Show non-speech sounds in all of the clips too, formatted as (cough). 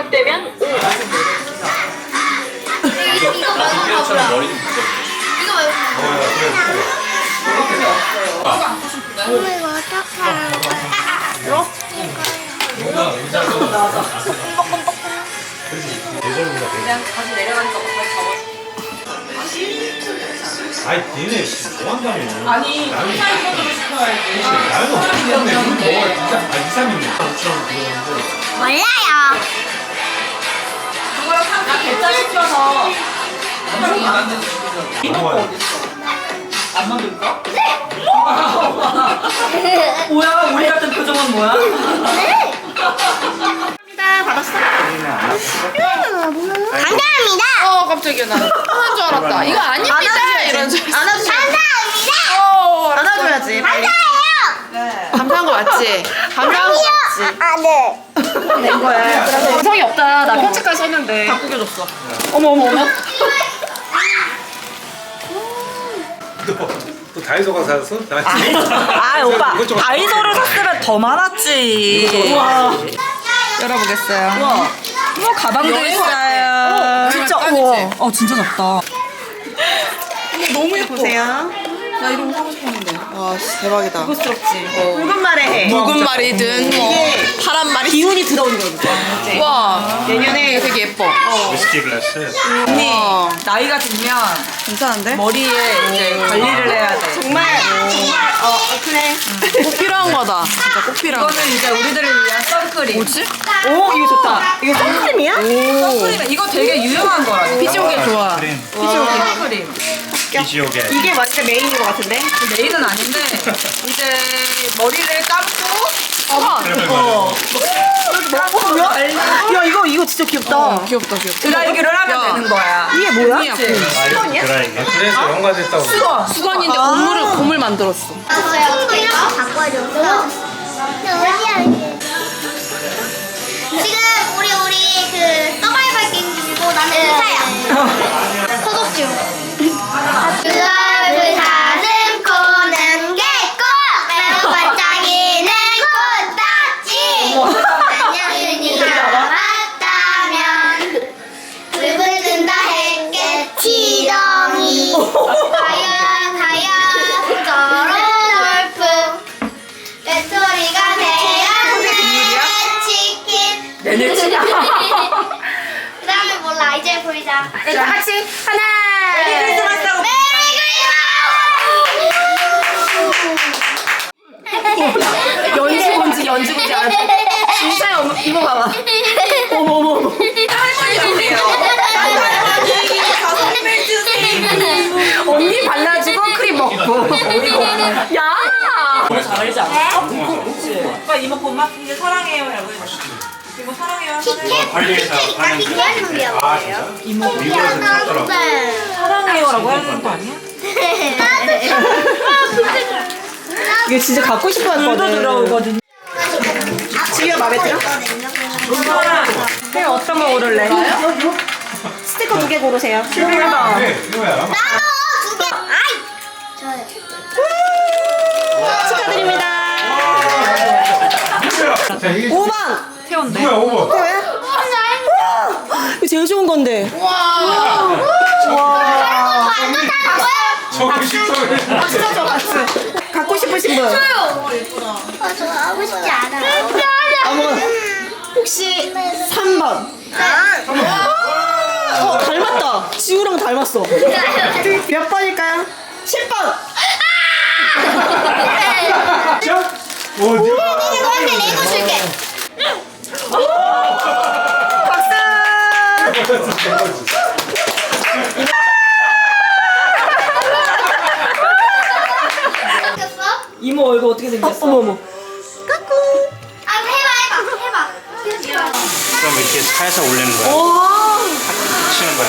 시작되면 오. 이거 이거 말고 몰라. 머리 좀. 이거 말고 다 몰라. 이거 이거 어떻게 하는 거야? 그냥 다시 내려가니까 다시 잡아줘. 아니 니네 뭐 한다며 아니 나는 사이버도 시켜야지. 나는 어떻게 하는데 우리 먹어야 진짜 아 2, 3일이네 5천원 들었는데 몰라요. 다 대짜 시켜서 만든 안 만들까? 뭐야? 우리 같은 표정은 뭐야? 감사합니다. 어 깜짝이야 나 하는 줄 알았다 이거 아닙니다 이런 줄 알았어 감사합니다. 어, 알았어. 안아줘야지 빨리 감사해요. 감사한 거 맞지? 감사한 거 맞지? 아, 네. 낸 거야 없다 나 편집까지 썼는데. 다 구겨줬어. 어머 어머 어머. 또 다이소 가서? 샀어? 아 오빠 다이소를 샀으면 더 많았지. 열어보겠어요. 우와. 우와 가방도 있어요. 진짜 우와. 어 진짜 작다. 너무 예뻐. 보세요 나 이런 거 사고 싶었는데. 와 씨, 대박이다. 고급스럽지. 붉은 말의 해. 묵은 말이든 뭐 파란 말이 기운이 들어오는 거니까 와 내년에 되게 예뻐. 위스키 글라스 언니 우와. 나이가 들면 괜찮은데? 머리에 이제 관리를 해야 돼. 정말? 정말? 어 그래. 꼭 필요한 거다. 진짜 꼭 필요한 거 이거는 이제 우리들을 위한 선크림. 뭐지? 오 이거 좋다. 이거 선크림이야? 오. 선크림. 이거 되게 유용한 거라니까 피지오게 좋아. 크림 선크림 피지오게 이게 완전 메인인 것 같은데? 메인은 아닌데 이제 머리를 감고 어. 어. 뭐야? 야 이거 이거 진짜 귀엽다. 귀엽다 귀엽다 드라이기를 하면 야. 되는 거야. 이게 뭐야? 언니야, 수건이야? 드라이기 그래서 연가 됐다고 수건. 수건인데 고물을 고물 만들었어 이렇게 바꿔줬어. 지금 우리 우리 그 서바이벌 게임 중이고 나는 의사야. (laughs) 소독 중. 그걸 사는 코는 개코 매우 반짝이는 코딱지. 안녕히 왔다면 불을 든다 했겠지 덩이 가야 가야 저런 돌풍 배터리가 되었네 치킨. 내내. 그 다음에 몰라. 이제 보이자. 네, 다 같이 하나 메리 크리스마스 하고 메리 연지 뭔지 알아 인사야 어머, 이모 봐봐 어머 어머 어머. 할머니세요. 할머니 가서 주세요. 언니 발라주고 크림 먹고 야. 잘 알지 않아? 그치. 오빠 이모 고마 이제 사랑해요 라고 해줘. 이모 사랑해요 하는 티켓 아 진짜? 이모 미국에서 샀더라고 사랑해요 라고 하는 거 아니야? 이게 진짜 갖고 싶어 물도 했거든. 들어오거든. 지휘야 마음에 들어? 해 어떤 거 고를래? 스티커 두 개 고르세요. 대박. 네 이거야. 나도 두 개. 아이! 저요. 축하드립니다. 자 이게 5번. 태웠네. 뭐야 5번? 이거 제일 좋은 건데. 저거 싶어 진짜 저 박수 싶으신 분 아, 저 하고 싶지 않아요 어머 혹시 3번. 어 닮았다. 지우랑 닮았어. 몇 번일까요? 10번. 오 니가 너한테 레고 줄게 생겼어? 이모 얼굴 생겼어? 어머 어머. 아 해봐 해봐 해봐 해봐 그럼 이렇게 차에서 올리는 거야. 치는 거야.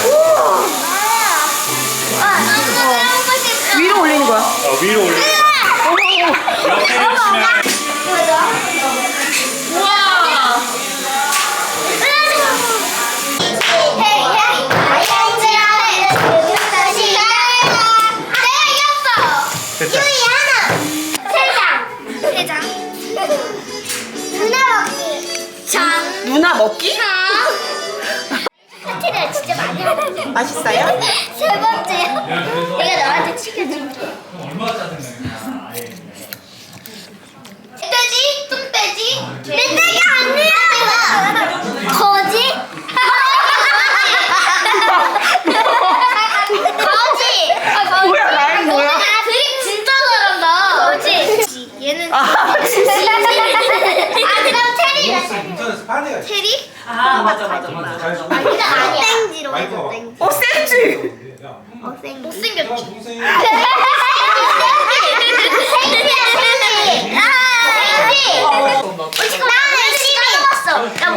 위로 올리는 거야. 어, 위로 올리는 거야. 옆에를 치면 됐다. 치켜준 얼마나 짜증나냐. 멧돼지, 뚱돼지, 멧돼지 아니야. 거지? 거지. 아, 뭐야, 라임 뭐야? 아, 되게 진짜 잘한다. 거지. 얘는 아, 아 그럼 테리? 아 맞아 맞아 맞아. 아니다 아니야. 땡지로 마이크가 해줘 땡지. 어. 어 땡지. 못생겼지. 생 (laughs) 지야 생지. 아 생지. 나 열심히 까먹었어. 나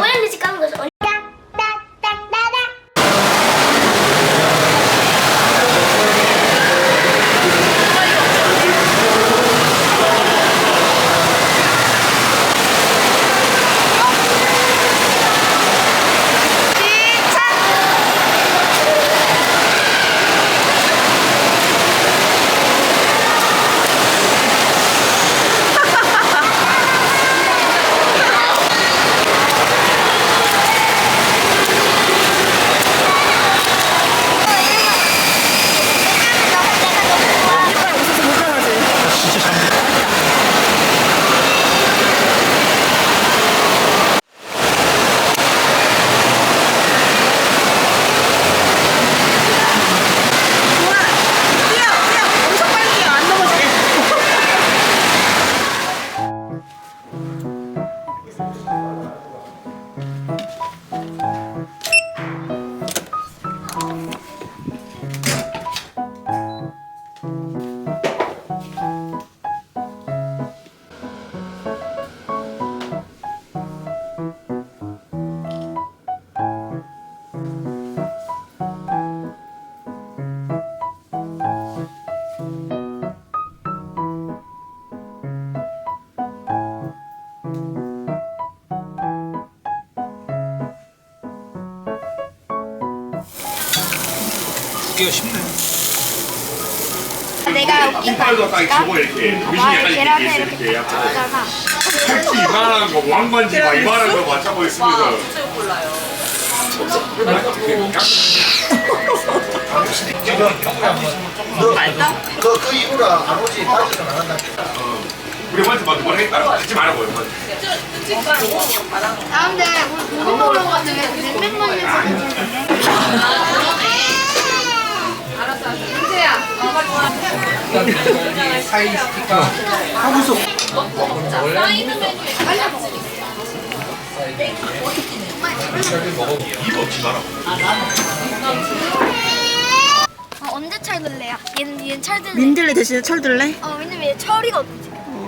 두개가 쉽네. 내가 웃긴 거 이빨도 딱 저거 이렇게 미신이 약간 계란을 이렇게 이렇게 이렇게 약간 팔찌 이만한 거 왕관지 막 이만한 거 맞춰고 있습니다. 그, 그 이후로 안 오지 다시는 안 한다. 우리한테 막 뭐라 했다? 하지 말라고 요아 근데 우리 고기 먹으러 갔는데 냉면 먹는 사이 스티커. 입 없지 마라. 어, 언제 철들래요? 얘는 얘는 철들래. 민들레 대신에 철들래? 어 왜냐면 얘 철이거든.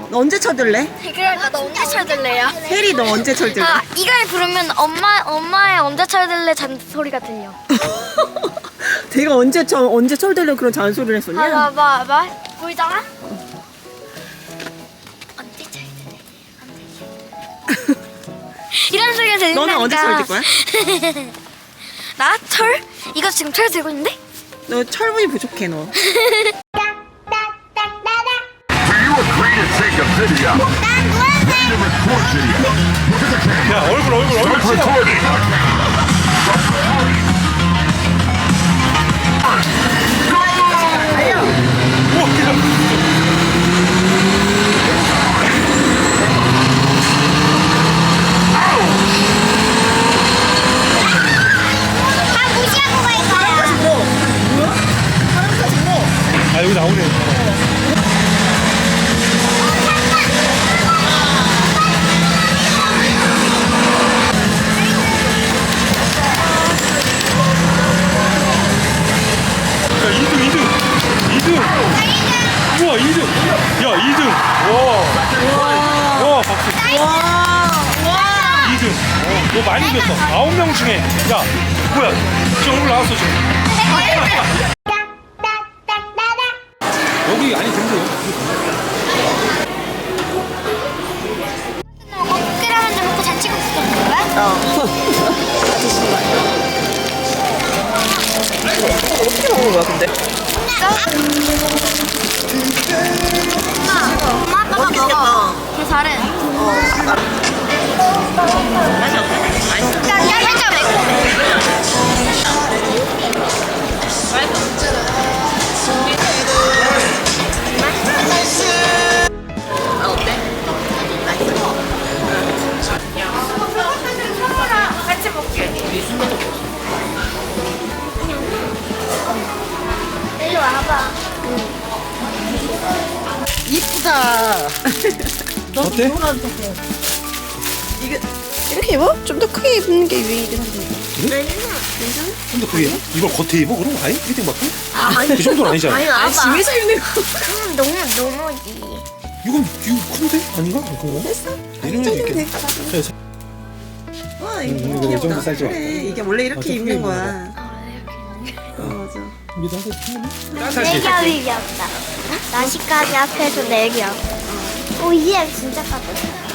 너 언제 철들래? 그러니까 너 언제 철들래요? 혜리 너 언제 철들래? 아 이걸 부르면 엄마 엄마의 언제 철들래 잔소리가 들려. (laughs) 내가 언제 철 언제 철들래 그런 잔소리를 했었냐? 봐봐 봐봐 보이잖아? 언제 철들래? 언제 철. 이런 소리가 들린다니까. 너는 언제 철들 거야? 나 철? 이거 지금 철 들고 있는데? 너 철분이 부족해 너. 야 얼굴 얼굴 얼굴 진 2등 우와 2등 야 2등 와 와. 박수 와. 2등 어, 너 많이 이겼어. 9명 중에. 야 뭐야. 지금 나왔어 지금. 여기 아니 근데? 어 거야 근데? 엄마 아빠가 먹어. 그 잘해. 맛이 어때? 맛있어. 야, 야, 살짝 매콤 (laughs) 어때? 이게 이렇게 입어? 좀 더 크게 입는 게 유행이긴 한데. 좀더 크게 이걸 겉에 입어? 그럼 아예 피팅 받고? 그 정도는 아니잖아 아니 아빠 집에서 입는 거. 그럼 너무 너무지 이건 이거 큰데? 아닌가? 그거? 이러면 있겠다 그래서 와 음, 이거 이거 귀엽다. 정도 사이즈 그래 이게 원래 이렇게 아, 좀 입는 크게 거야. 어 맞아. 여기다 하자 네내 겹이 귀엽다 나시까지 앞에서 내 겹. 오 이해 진짜 까졌다